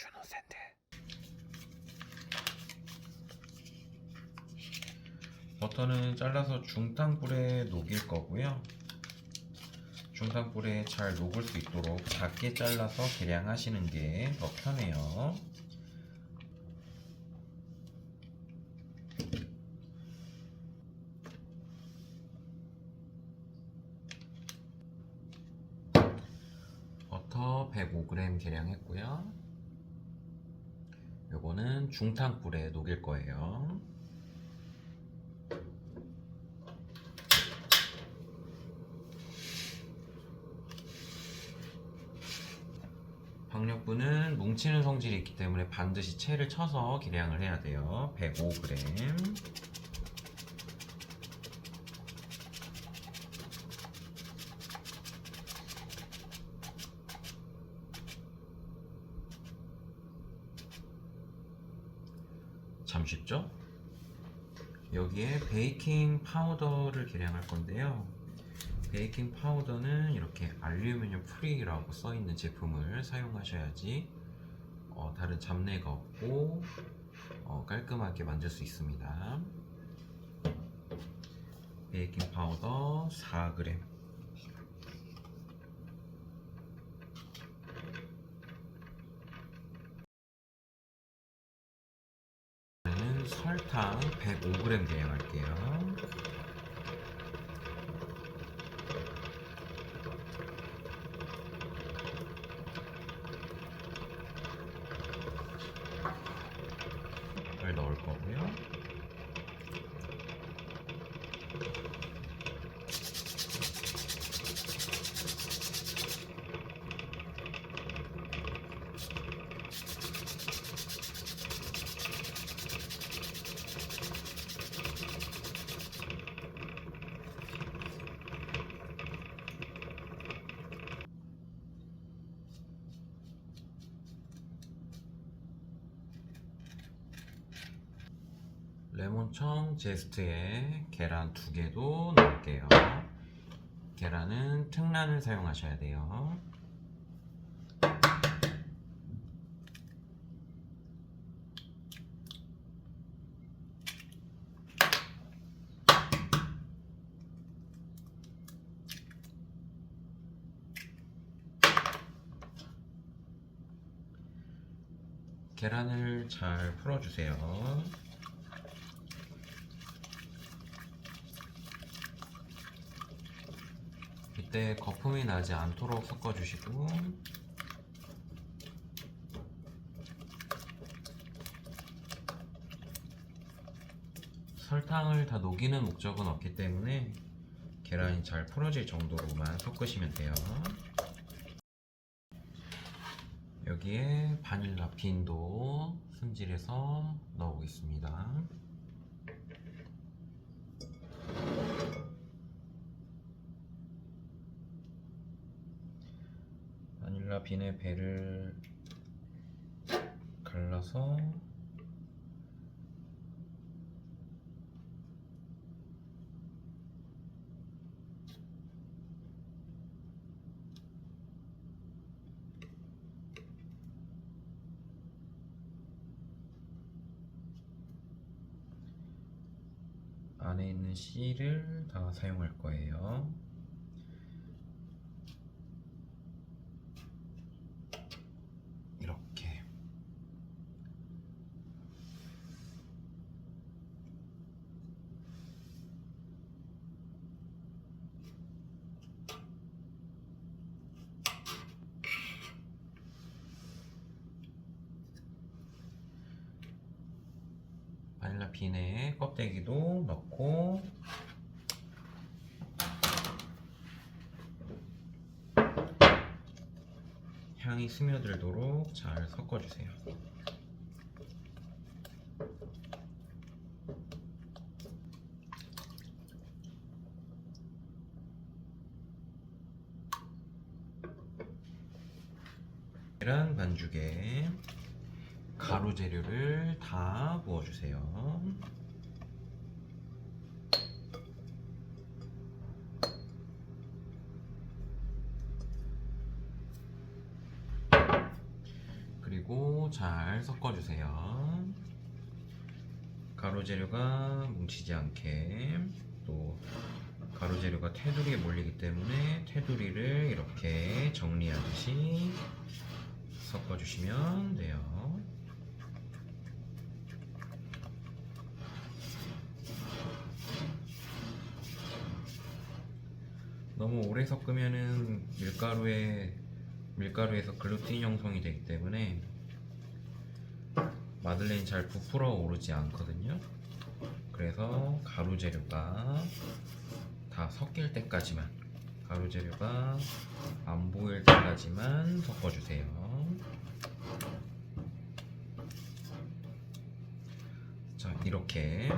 준호 샌드. 버터는 잘라서 중탕불에 녹일 거고요. 중탕불에 잘 녹을 수 있도록 작게 잘라서 계량하시는 게 더 편해요. 버터 105g 계량했고요. 요거는 중탕불에 녹일 거예요. 박력분은 뭉치는 성질이 있기 때문에 반드시 채를 쳐서 계량을 해야 돼요. 105g. 참 쉽죠? 여기에 베이킹 파우더를 계량할 건데요. 베이킹 파우더는 이렇게 알루미늄 프리라고 써 있는 제품을 사용하셔야지 어, 다른 잡내가 없고 어, 깔끔하게 만들 수 있습니다. 베이킹 파우더 4g. 저는 설탕 105g 계량할게요. 을 넣을 거고요. 레몬청 제스트에 계란 두 개도 넣을게요. 계란은 특란을 사용하셔야 돼요. 계란을 잘 풀어주세요. 이때 거품이 나지 않도록 섞어주시고 설탕을 다 녹이는 목적은 없기 때문에 계란이 잘 풀어질 정도로만 섞으시면 돼요. 여기에 바닐라 빈도 승질해서 넣어보겠습니다. 바닐라 빈의 배를 갈라서 안에 있는 씨를 다 사용할 거예요. 이렇게 바닐라 빈에 껍데기도 넣고 향이 스며들도록 잘 섞어주세요. 계란 반죽에 가루 재료를 다 부어주세요. 그리고 잘 섞어주세요. 가루 재료가 뭉치지 않게 또 가루 재료가 테두리에 몰리기 때문에 테두리를 이렇게 정리하듯이 섞어주시면 돼요. 너무 오래 섞으면은 밀가루에 밀가루에서 글루틴 형성이 되기 때문에 마들렌이 잘 부풀어 오르지 않거든요. 그래서 가루 재료가 다 섞일 때까지만 가루 재료가 안 보일 때까지만 섞어주세요. 자 이렇게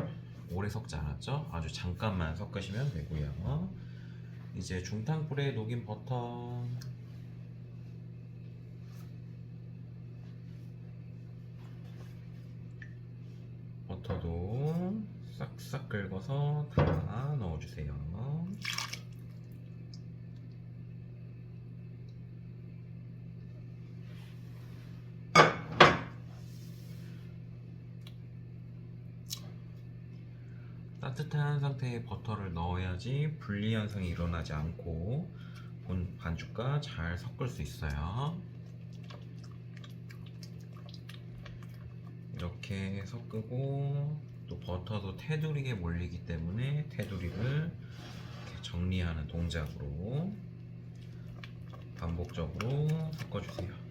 오래 섞지 않았죠? 아주 잠깐만 섞으시면 되고요. 이제 중탕불에 녹인 버터 버터도 싹싹 긁어서 다 넣어주세요. 따뜻한 상태에 버터를 넣어야지 분리 현상이 일어나지 않고 본 반죽과 잘 섞을 수 있어요. 이렇게 섞고 또 버터도 테두리에 몰리기 때문에 테두리를 정리하는 동작으로 반복적으로 섞어주세요.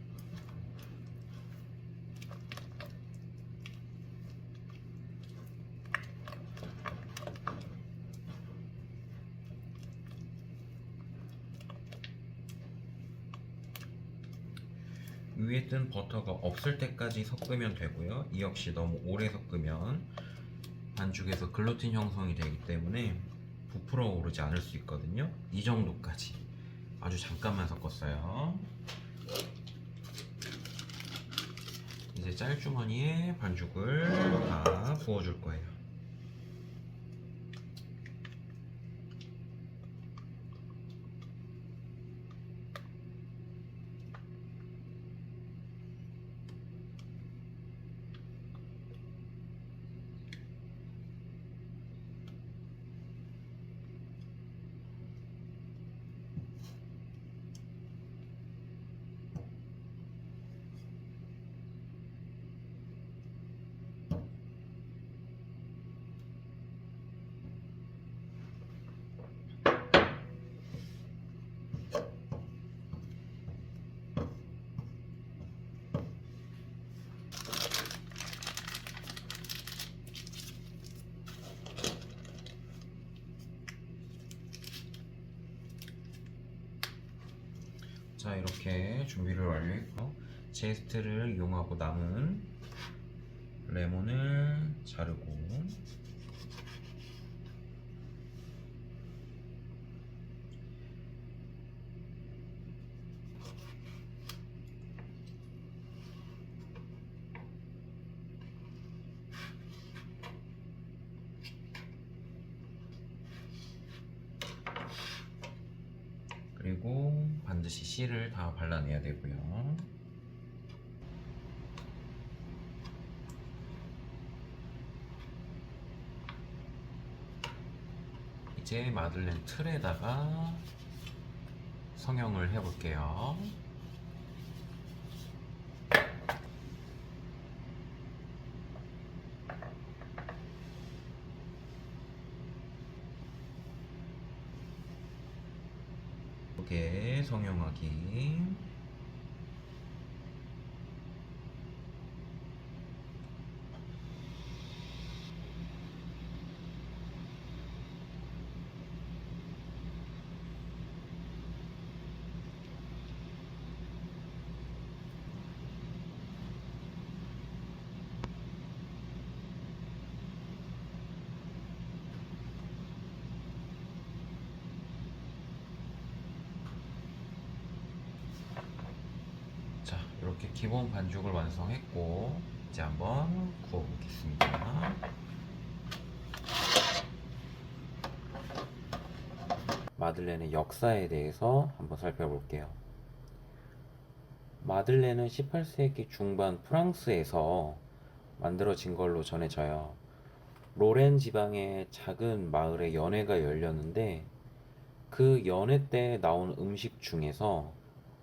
위에 뜬 버터가 없을 때까지 섞으면 되고요. 이 역시 너무 오래 섞으면 반죽에서 글루틴 형성이 되기 때문에 부풀어 오르지 않을 수 있거든요. 이 정도까지 아주 잠깐만 섞었어요. 이제 짤주머니에 반죽을 다 부어줄 거예요. 자 이렇게 준비를 완료했고 제스트를 이용하고 남은 레몬을 자르고 반드시 씨를 다 발라내야 되고요. 이제 마들렌 틀에다가 성형을 해볼게요. 이렇게 성형하기. 자, 이렇게 기본 반죽을 완성했고 이제 한번 구워 보겠습니다. 마들렌의 역사에 대해서 한번 살펴볼게요. 마들렌은 18세기 중반 프랑스에서 만들어진 걸로 전해져요. 로렌 지방의 작은 마을에 연회가 열렸는데 그 연회 때 나온 음식 중에서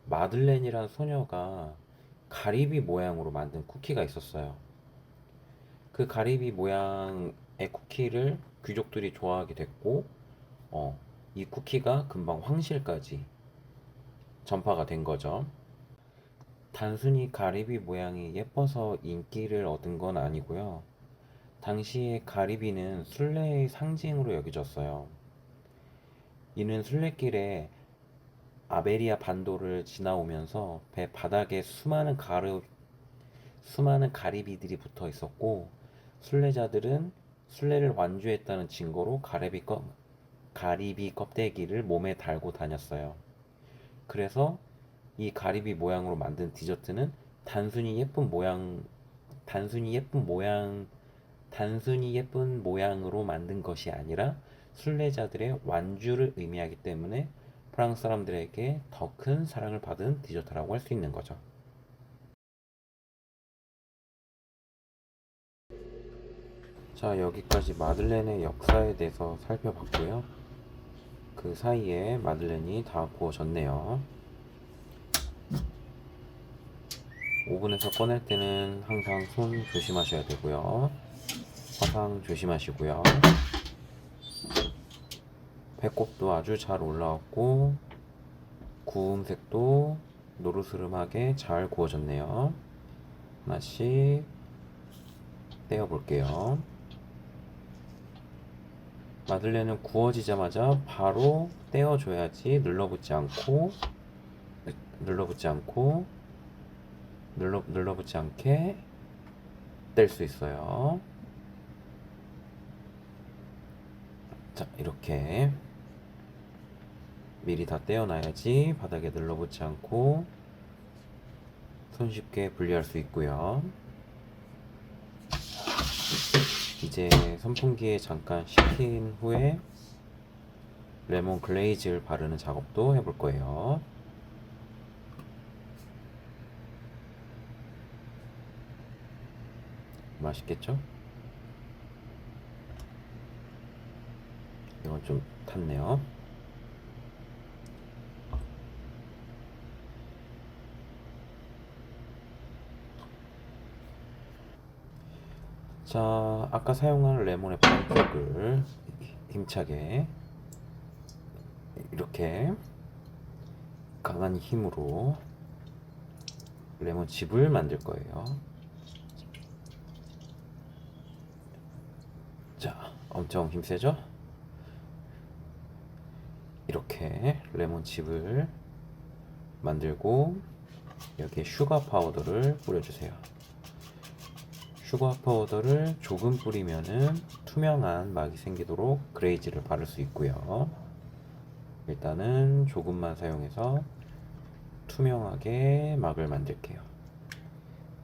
마들렌이란 소녀가 가리비 모양으로 만든 쿠키가 있었어요. 그 가리비 모양의 쿠키를 귀족들이 좋아하게 됐고, 어, 이 쿠키가 금방 황실까지 전파가 된 거죠. 단순히 가리비 모양이 예뻐서 인기를 얻은 건 아니고요. 당시에 가리비는 순례의 상징으로 여겨졌어요. 이는 순례길에 아베리아 반도를 지나오면서 배 바닥에 수많은 가르, 수많은 가리비들이 붙어 있었고, 순례자들은 순례를 완주했다는 증거로 가리비 껍, 가리비 껍데기를 몸에 달고 다녔어요. 그래서 이 가리비 모양으로 만든 디저트는 단순히 예쁜 모양, 단순히 예쁜 모양, 단순히 예쁜 모양으로 만든 것이 아니라 순례자들의 완주를 의미하기 때문에 프랑스 사람들에게 더 큰 사랑을 받은 디저트라고 할 수 있는 거죠. 자, 여기까지 마들렌의 역사에 대해서 살펴봤고요. 그 사이에 마들렌이 다 구워졌네요. 오븐에서 꺼낼 때는 항상 손 조심하셔야 되고요. 화상 조심하시고요. 배꼽도 아주 잘 올라왔고 구움색도 노르스름하게 잘 구워졌네요. 하나씩 떼어 볼게요. 마들렌은 구워지자마자 바로 떼어줘야지 눌러붙지 않고 눌러붙지 않고 눌러 눌러붙지 않게 뗄 수 있어요. 자 이렇게 미리 다 떼어놔야지 바닥에 눌러붙지 않고 손쉽게 분리할 수 있고요. 이제 선풍기에 잠깐 식힌 후에 레몬 글레이즈를 바르는 작업도 해볼 거예요. 맛있겠죠? 이건 좀 탔네요. 자, 아까 사용한 레몬의 반쪽을 힘차게 이렇게 강한 힘으로 레몬즙을 만들 거예요. 자, 엄청 힘 세죠? 이렇게 레몬즙을 만들고 여기에 슈가 파우더를 뿌려주세요. 슈가 파우더를 조금 뿌리면은 투명한 막이 생기도록 그레이즈를 바를 수 있고요. 일단은 조금만 사용해서 투명하게 막을 만들게요.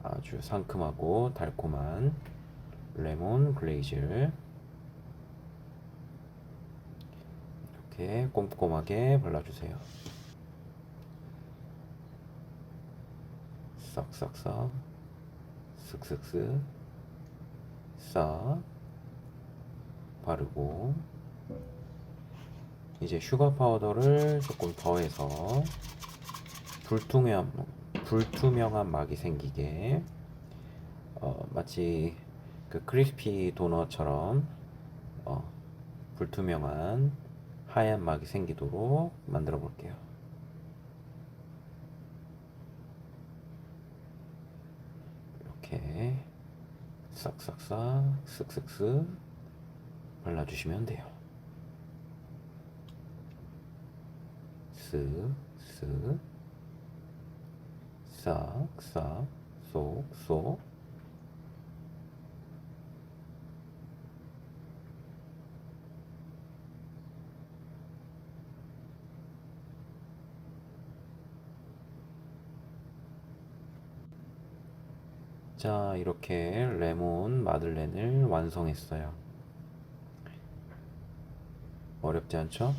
아주 상큼하고 달콤한 레몬 글레이즈를 이렇게 꼼꼼하게 발라주세요. 싹싹싹 슥슥슥 싹 바르고 이제 슈가 파우더를 조금 더해서 불투명 불투명한 막이 생기게 어, 마치 그 크리스피 도넛처럼 어, 불투명한 하얀 막이 생기도록 만들어 볼게요. 이렇게 싹싹싹 쓱쓱쓱 발라주시면 돼요. 쓱쓱 싹싹 쏙쏙 자, 이렇게 레몬 마들렌을 완성했어요. 어렵지 않죠?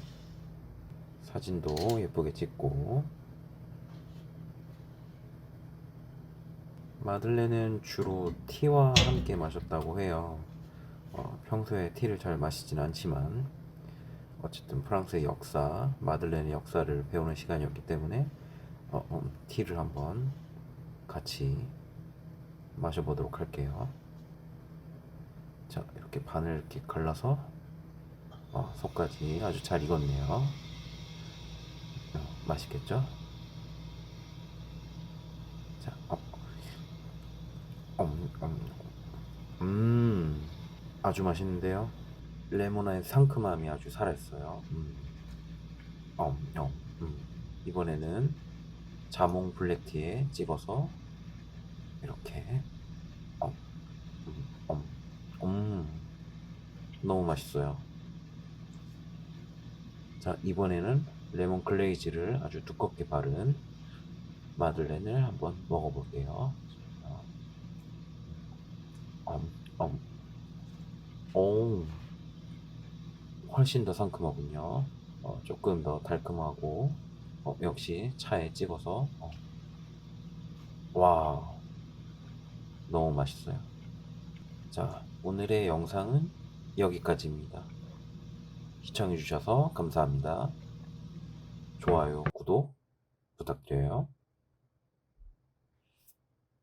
사진도 예쁘게 찍고 마들렌은 주로 티와 함께 마셨다고 해요. 어, 평소에 티를 잘 마시진 않지만 어쨌든 프랑스의 역사, 마들렌의 역사를 배우는 시간이었기 때문에 어, 음, 티를 한번 같이 마셔보도록 할게요. 자, 이렇게 반을 이렇게 갈라서 어, 속까지 아주 잘 익었네요. 어, 맛있겠죠? 자, 어, 음, 음, 음, 아주 맛있는데요. 레모나의 상큼함이 아주 살아있어요. 음, 음, 음, 음. 이번에는 자몽 블랙티에 찍어서 이렇게 음, 음, 음, 음. 너무 맛있어요. 자, 이번에는 레몬 글레이즈를 아주 두껍게 바른 마들렌을 한번 먹어볼게요. 음, 음. 오, 훨씬 더 상큼하군요. 어, 조금 더 달콤하고, 어, 역시 차에 찍어서, 어. 와, 너무 맛있어요. 자, 오늘의 영상은 여기까지입니다. 시청해주셔서 감사합니다. 좋아요, 구독 부탁드려요.